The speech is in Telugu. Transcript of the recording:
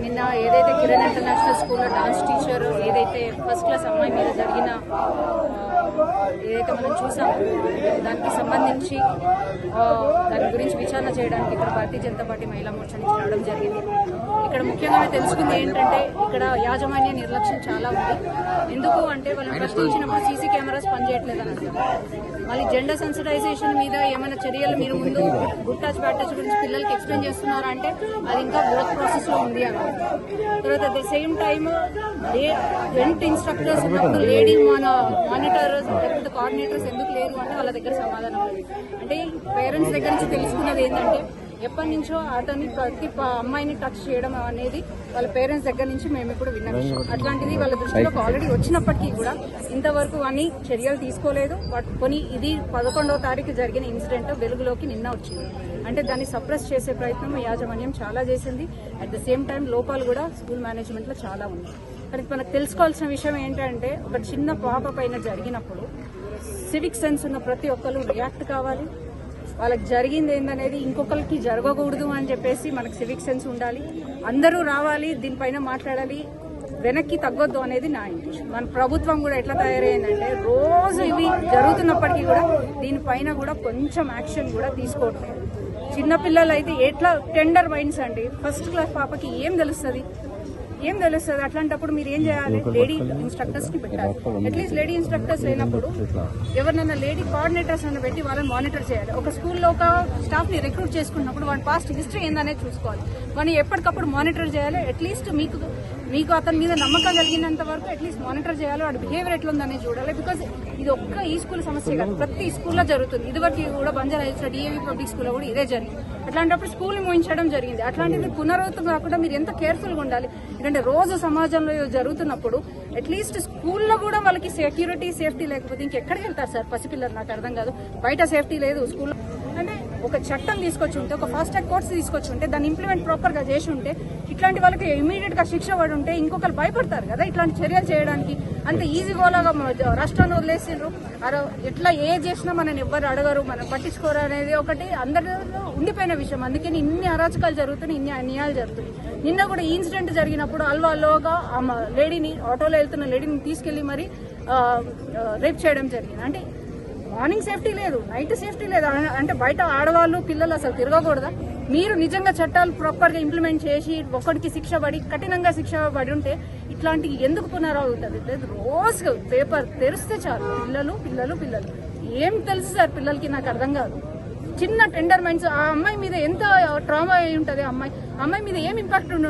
నిన్న ఏదైతే కిరణ్ ఇంటర్నేషనల్ స్కూల్లో డాన్స్ టీచర్ ఏదైతే ఫస్ట్ క్లాస్ అమ్మాయి మీద జరిగిన ఏదైతే మనం చూసామో దానికి సంబంధించి దాని గురించి విచారణ చేయడానికి ఇక్కడ భారతీయ జనతా పార్టీ మహిళా మోర్చా నుంచి రావడం జరిగింది. ఇక్కడ ముఖ్యంగా తెలుసుకుంది ఏంటంటే ఇక్కడ యాజమాన్య నిర్లక్ష్యం చాలా ఉంది. ఎందుకు అంటే వాళ్ళు ప్రశ్నించినప్పుడు సీసీ కెమెరాస్ పనిచేయట్లేదు అని అంటారు మళ్ళీ జెండర్ సెన్సిటైజేషన్ మీద ఏమైనా చర్యలు మీరు ముందు గుడ్ టచ్ బ్యాడ్ టచ్ గురించి పిల్లలకి ఎక్స్ప్లెయిన్ చేస్తున్నారా అంటే అది ఇంకా వర్క్ ప్రాసెస్లో ఉంది అని తర్వాత at the same time gent instructors lady మన మానిటర్స్ లేకపోతే కోఆర్డినేటర్స్ ఎందుకు లేరు అంటే వాళ్ళ దగ్గర సమాధానం లేదు. అంటే పేరెంట్స్ దగ్గర నుంచి తెలుసుకున్నది ఏంటంటే ఎప్పటి నుంచో అతన్ని ప్రతి అమ్మాయిని టచ్ చేయడం అనేది వాళ్ళ పేరెంట్స్ దగ్గర నుంచి మేము ఇప్పుడు విన్న. విషయం అట్లాంటిది వాళ్ళ దృష్టిలోకి ఆల్రెడీ వచ్చినప్పటికీ కూడా ఇంతవరకు అని చర్యలు తీసుకోలేదు. బట్ కొని ఇది పదకొండవ తారీఖు జరిగిన ఇన్సిడెంట్ వెలుగులోకి నిన్న వచ్చింది. అంటే దాన్ని సప్రెస్ చేసే ప్రయత్నం యాజమాన్యం చాలా చేసింది. అట్ ద సేమ్ టైం లోపాలు కూడా స్కూల్ మేనేజ్మెంట్లో చాలా ఉన్నాయి. కానీ మనకు తెలుసుకోవాల్సిన విషయం ఏంటంటే ఒక చిన్న పాప పైన జరిగినప్పుడు సివిక్ సెన్స్ ఉన్న ప్రతి ఒక్కరు రియాక్ట్ కావాలి. వాళ్ళకి జరిగింది ఏందనేది ఇంకొకరికి జరగకూడదు అని చెప్పేసి మనకు సివిక్ సెన్స్ ఉండాలి. అందరూ రావాలి దీనిపైన మాట్లాడాలి. వెనక్కి తగ్గొద్దు అనేది నా ఇంటెన్షన్ మన ప్రభుత్వం కూడా ఎట్లా తయారైందంటే రోజు ఇవి జరుగుతున్నప్పటికీ కూడా దీనిపైన కూడా కొంచెం యాక్షన్ కూడా తీసుకోవట్లేదు. చిన్నపిల్లలు అయితే ఎట్లా టెండర్ మైండ్స్ అండి. ఫస్ట్ క్లాస్ పాపకి ఏం తెలుస్తుంది? ఏం తెలుస్తుంది? అట్లాంటప్పుడు మీరు ఏం చేయాలి? లేడీ ఇన్స్ట్రక్టర్స్ని పెట్టాలి. అట్లీస్ట్ లేడీ ఇన్స్ట్రక్టర్స్ లేనప్పుడు ఎవరినైనా లేడీ కోఆర్డినేటర్స్ అని పెట్టి వాళ్ళని మానిటర్ చేయాలి. ఒక స్కూల్లో ఒక స్టాఫ్ని రిక్రూట్ చేసుకున్నప్పుడు వాడి పాస్ట్ హిస్టరీ ఏందనేది చూసుకోవాలి. వాడిని ఎప్పటికప్పుడు మానిటర్ చేయాలి. అట్లీస్ట్ మీకు మీకు అతని మీద నమ్మకం కలిగినంత వరకు అట్లీస్ట్ మానిటర్ చేయాలి వాడి బిహేవియర్ ఎట్లా చూడాలి. బికాస్ ఇది ఒక్క ఈ స్కూల్ సమస్య కాదు. ప్రతి స్కూల్లో జరుగుతుంది. ఇదివరకు కూడా బంజారా హిల్స్ డిఏవి పబ్లిక్ స్కూల్లో కూడా ఇదే జరిగింది. అట్లాంటప్పుడు స్కూల్ మూయించడం జరిగింది. అట్లాంటిది పునరావృతం కాకుండా మీరు ఎంత కేర్ఫుల్గా ఉండాలి. ఎందుకంటే రోజు సమాజంలో జరుగుతున్నప్పుడు అట్లీస్ట్ స్కూల్లో కూడా వాళ్ళకి సెక్యూరిటీ సేఫ్టీ లేకపోతే ఇంకెక్కడికి వెళ్తారు సార్? పసిపిల్లలు నాకు అర్థం కాదు. బయట సేఫ్టీ లేదు స్కూల్లో అంటే ఒక చట్టం తీసుకొచ్చి ఉంటే ఒక ఫాస్ట్ ట్రాక్ కోర్స్ తీసుకొచ్చి ఉంటే దాన్ని ఇంప్లిమెంట్ ప్రాపర్గా చేసి ఉంటే ఇట్లాంటి వాళ్ళకి ఇమీడియట్గా శిక్ష పడి ఉంటే ఇంకొకరు భయపడతారు కదా ఇట్లాంటి చర్యలు చేయడానికి. అంత ఈజీ గోలాగా రాష్ట్రాన్ని వదిలేసిండ్రు. అరే ఎట్లా ఏ చేసినా మనని ఎవ్వరు అడగరు మనం పట్టించుకోరు అనేది ఒకటి. అందరిలో ఉండిపోయిన విషయం. అందుకని ఇన్ని అరాచకాలు జరుగుతున్నాయి ఇన్ని అన్యాయాలు జరుగుతున్నాయి. నిన్న కూడా ఈ ఇన్సిడెంట్ జరిగినప్పుడు అల్వాలోగా ఆ లేడీని ఆటోలో వెళ్తున్న లేడీని తీసుకెళ్ళి మరి రేప్ చేయడం జరిగింది. అంటే మార్నింగ్ సేఫ్టీ లేదు నైట్ సేఫ్టీ లేదు. అంటే బయట ఆడవాళ్ళు పిల్లలు అసలు తిరగకూడదా? మీరు నిజంగా చట్టాలు ప్రాపర్గా ఇంప్లిమెంట్ చేసి ఒక్కడికి శిక్ష పడి కఠినంగా శిక్ష పడి ఉంటే ఇట్లాంటి ఎందుకు పునరావుతుంది? లేదు రోజు పేపర్ తెరిస్తే చాలు. పిల్లలు పిల్లలు పిల్లలు. ఏం తెలుసు సార్ పిల్లలకి? నాకు అర్థం కాదు. చిన్న టెండర్ మైండ్స్ ఆ అమ్మాయి మీద ఎంత ట్రామా అయి ఉంటుంది అమ్మాయి? అమ్మాయి మీద ఏం ఇంపాక్ట్ ఉండి